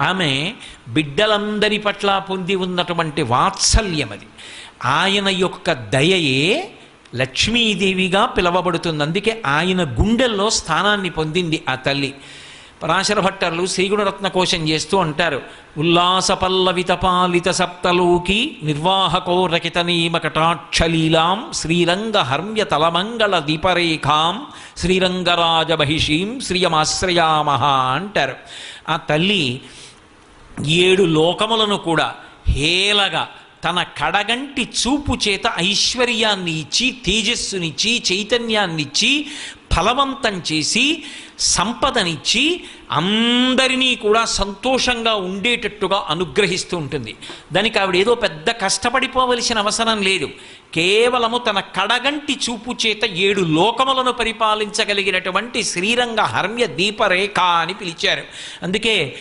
ఆమె బిడ్డలందరి పట్ల పొంది ఉన్నటువంటి వాత్సల్యం అది. ఆయన యొక్క దయయే లక్ష్మీదేవిగా పిలవబడుతుంది. అందుకే ఆయన గుండెల్లో స్థానాన్ని పొందింది ఆ తల్లి. పరాశర భట్టర్లు శ్రీగుణరత్న కోశం చేస్తూ అంటారు ఉల్లాస పల్లవిత పాలిత సప్తలోకి నిర్వాహకో రకిత నియమ కటాక్షలీలాం శ్రీరంగ హర్మ్య తలమంగళ దీపరేఖాం శ్రీరంగరాజ మహిషీం శ్రియమాశ్రయామహ అంటారు. ఆ తల్లి ఏడు లోకములను కూడా హేలగా తన కడగంటి చూపు చేత ఐశ్వర్యాన్ని ఇచ్చి తేజస్సునిచ్చి చైతన్యాన్నిచ్చి ఫలవంతం చేసి సంపదనిచ్చి అందరినీ కూడా సంతోషంగా ఉండేటట్టుగా అనుగ్రహిస్తూ ఉంటుంది. దానికి ఆవిడ ఏదో పెద్ద కష్టపడిపోవలసిన అవసరం లేదు. కేవలము తన కడగంటి చూపు చేత ఏడు లోకములను పరిపాలించగలిగినటువంటి శ్రీరంగ హర్మ్య దీపరేఖ అని పిలిచారు. అందుకే